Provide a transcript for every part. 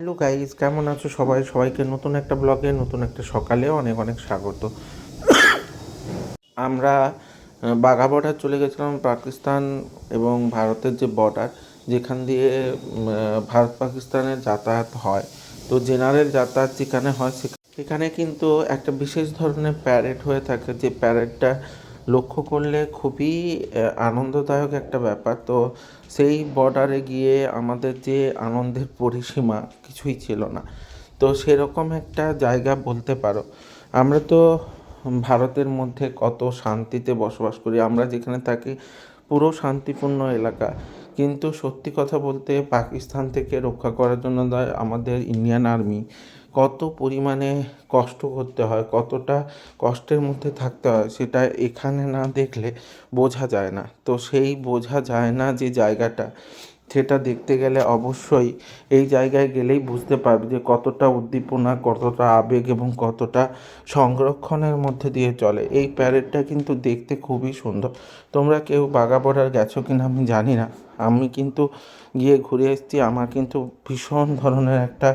Hello guys কেমন আছো সবাই? সবাইকে নতুন একটা ব্লগে নতুন একটা সকালে অনেক অনেক স্বাগত। আমরা বাঘা বর্ডার চলে গেছিলাম পাকিস্তান এবং ভারতের যে বর্ডার যেখান দিয়ে ভারত পাকিস্তানের যাতায়াত হয়। তো জেনারেল যাতায়াত যেখানে হয় সেখানে কিন্তু একটা বিশেষ ধরনের প্যারেড হয়ে থাকে। যে প্যারেডটা লক্ষ্য করলে খুবই আনন্দদায়ক একটা ব্যাপার। তো সেই বর্ডারে গিয়ে আমাদের যে আনন্দের পরিসীমা কিছুই ছিল না। তো সেরকম একটা জায়গা বলতে পারো। আমরা তো ভারতের মধ্যে কত শান্তিতে বসবাস করি। আমরা যেখানে থাকি পুরো শান্তিপূর্ণ এলাকা। কিন্তু সত্যি কথা বলতে পাকিস্তান থেকে রক্ষা করার জন্য আমাদের ইন্ডিয়ান আর্মি কত পরিমাণে কষ্ট করতে হয়, কতটা কষ্টের মধ্যে থাকতে হয় সেটা এখানে না দেখলে বোঝা যায় না। তো সেই বোঝা যায় না যে জায়গাটা সেটা দেখতে গেলে অবশ্যই এই জায়গায় গেলেই বুঝতে পারবে যে কতটা উদ্দীপনা, কতটা আবেগ এবং কতটা সংরক্ষণের মধ্যে দিয়ে চলে। এই প্যারেডটা কিন্তু দেখতে খুবই সুন্দর। তোমরা কেউ বাঘা বর্ডার গেছো কিনা আমি জানি না। আমি কিন্তু গিয়ে ঘুরে এসেছি, আমার কিন্তু ভীষণ ধরনের একটা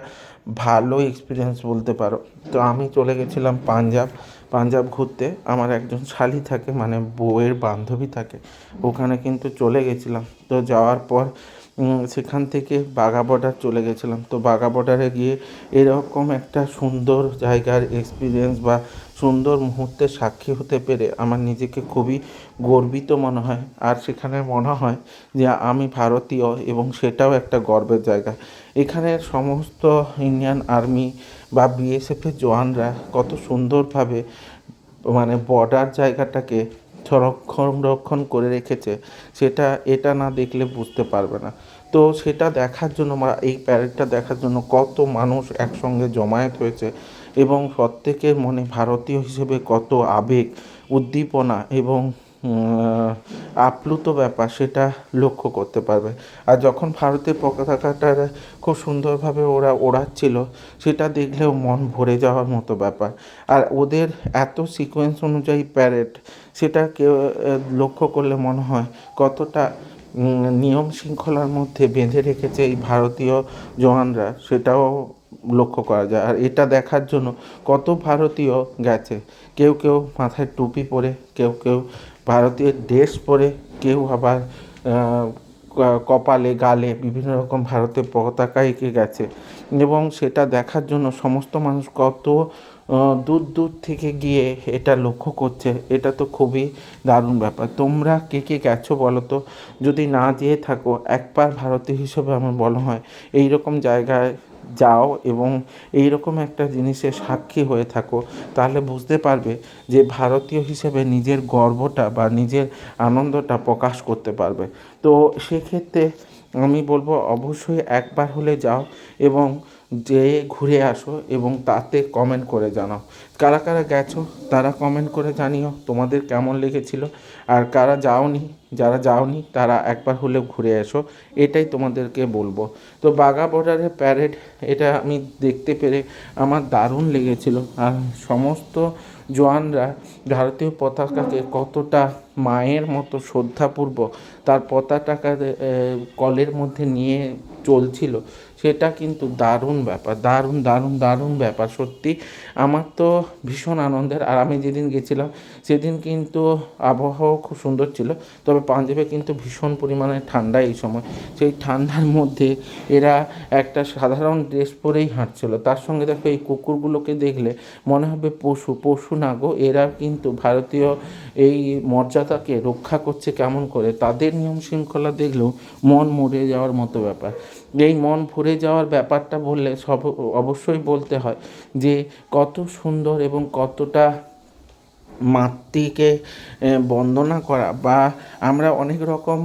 ভালো এক্সপিরিয়েন্স বলতে পারো। তো আমি চলে গেছিলাম পাঞ্জাব পাঞ্জাব ঘুরতে। আমার একজন শালি থাকে মানে বউয়ের বান্ধবী থাকে, ওখানে কিন্তু চলে গেছিলাম। তো যাওয়ার পর সেখান থেকে বাঘা বর্ডার চলে গেছিলাম। তো বাঘা বর্ডারে গিয়ে এরকম একটা সুন্দর জায়গার এক্সপিরিয়েন্স বা সুন্দর মুহূর্তের সাক্ষী হতে পেরে আমার নিজেকে খুবই গর্বিত মনে হয়। আর সেখানে মনে হয় যে আমি ভারতীয় এবং সেটাও একটা গর্বের জায়গা। এখানের সমস্ত ইন্ডিয়ান আর্মি বা বিএসএফের জওয়ানরা কত সুন্দরভাবে মানে বর্ডার জায়গাটাকে সংরক্ষণ করে রেখেছে, সেটা, এটা না দেখলে বুঝতে পারবে না। তো সেটা দেখার জন্য এই প্যারেডটা দেখার জন্য কত মানুষ একসঙ্গে জমায়েত হয়েছে এবং প্রত্যেকের মনে ভারতীয় হিসেবে কত আবেগ, উদ্দীপনা এবং আপ্লুত ব্যাপার, সেটা লক্ষ্য করতে পারবে। আর যখন ভারতের পতাকাটা খুব সুন্দরভাবে ওরা ওড়াচ্ছিল, সেটা দেখলেও মন ভরে যাওয়ার মতো ব্যাপার। আর ওদের এত সিকোয়েন্স অনুযায়ী প্যারেড সেটা কেউ লক্ষ্য করলে মনে হয় কতটা নিয়ম শৃঙ্খলার মধ্যে বেঁধে রেখেছে এই ভারতীয় জওয়ানরা, সেটাও লক্ষ্য করা যায়। আর এটা দেখার জন্য কত ভারতীয় গেছে। কেউ কেউ মাথায় টুপি পরে, কেউ কেউ ভারতীয় ড্রেস পরে কেউ আবার কপালে, গালে বিভিন্ন রকম ভারতের পতাকা এঁকে গেছে। এবং সেটা দেখার জন্য সমস্ত মানুষ কত দূর দূর থেকে গিয়ে এটা লক্ষ্য করছে। এটা তো খুবই দারুণ ব্যাপার। তোমরা কে কে গেছো বলো তো? যদি না যেয়ে থাকো, একবার ভারতীয় হিসেবে আমার বলা হয় এই রকম জায়গায় যাও এবং এই রকম একটা জিনিসের সাক্ষী হয়ে থাকো, তাহলে বুঝতে পারবে যে ভারতীয় হিসেবে নিজের গর্বটা বা নিজের আনন্দটা প্রকাশ করতে পারবে। তো সেক্ষেত্রে আমি বলব অবশ্যই একবার হলে যাও এবং যেয়ে ঘুরে আসো এবং তাতে কমেন্ট করে জানাও। কারা কারা গেছো, তারা কমেন্ট করে জানিও তোমাদের কেমন লেগেছিল। আর কারা যাওনি, যারা যাওনি, তারা একবার হলেও ঘুরে এসো, এটাই তোমাদেরকে বলব। তো বাঘা বর্ডারের প্যারেড এটা আমি দেখতে পেরে আমার দারুণ লেগেছিল। আর সমস্ত জোয়ানরা ভারতীয় পতাকাকে কতটা মায়ের মতো শ্রদ্ধাপূর্বক তার পতাকাকে কলের মধ্যে নিয়ে চলছিল সেটা কিন্তু দারুণ ব্যাপার, দারুণ দারুণ দারুণ ব্যাপার, সত্যি। আমার তো ভীষণ আনন্দের, আর আমি যেদিন গেছিলাম, সেদিন কিন্তু আবহাওয়া খুব সুন্দর ছিল, তবে পাঞ্জাবে কিন্তু ভীষণ পরিমাণে ঠান্ডা এই সময়। সেই ঠান্ডার মধ্যে এরা একটা সাধারণ ড্রেস পরেই হাঁটছিল। তার সঙ্গে দেখো এই কুকুরগুলোকে দেখলে মনে হবে পশু পশু না গো, এরা কিন্তু ভারতীয় এই মর্যাদাকে রক্ষা করছে কেমন করে? তাদের নিয়ম শৃঙ্খলা দেখলেও মন মরে যাওয়ার মতো ব্যাপার। এই মন ভরে যাওয়ার ব্যাপারটা বললে সব অবশ্যই বলতে হয় যে কত সুন্দর এবং কতটা মাতৃকে বন্দনা করা বা আমরা অনেক রকম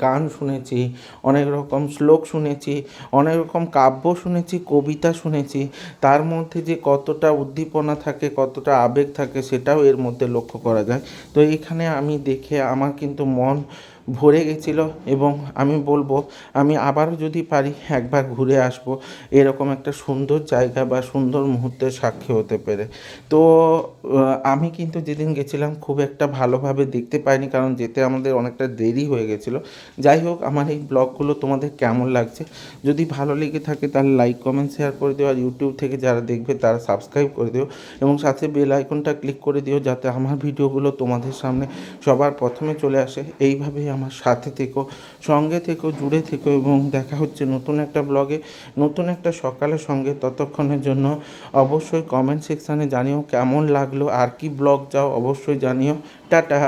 গান শুনেছি, অনেক রকম শ্লোক শুনেছি, অনেক রকম কাব্য শুনেছি, কবিতা শুনেছি, তার মধ্যে যে কতটা উদ্দীপনা থাকে, কতটা আবেগ থাকে সেটাও এর মধ্যে লক্ষ্য করা যায়। তো এখানে আমি দেখে আমার কিন্তু মন ভরে গেছিল এবং আমি বলব, আমি আবারও যদি পারি একবার ঘুরে আসব, এরকম একটা সুন্দর জায়গা বা সুন্দর মুহূর্তের সাক্ষী হতে পেরে। তো আমি কিন্তু যেদিন গেছিলাম খুব একটা ভালোভাবে দেখতে পাইনি, কারণ যেতে আমাদের অনেকটা দেরি হয়ে গেছিল। যাই হোক, আমার এই ব্লগগুলো তোমাদের কেমন লাগছে? যদি ভালো লেগে থাকে তাহলে লাইক কমেন্ট শেয়ার করে দিও, আর ইউটিউব থেকে যারা দেখবে তারা সাবস্ক্রাইব করে দিও এবং সাথে বেল আইকনটা ক্লিক করে দিও, যাতে আমার ভিডিওগুলো তোমাদের সামনে সবার প্রথমে চলে আসে। এইভাবেই আমার সাথে থেকো, সঙ্গে থেকো, জুড়ে থেকো এবং দেখা হচ্ছে নতুন একটা ব্লগে নতুন একটা সকালের সঙ্গে ততক্ষণের জন্য অবশ্যই কমেন্ট সেকশানে জানিও কেমন লাগল, আর কি ব্লগ যাও অবশ্যই জানিও। টাটা!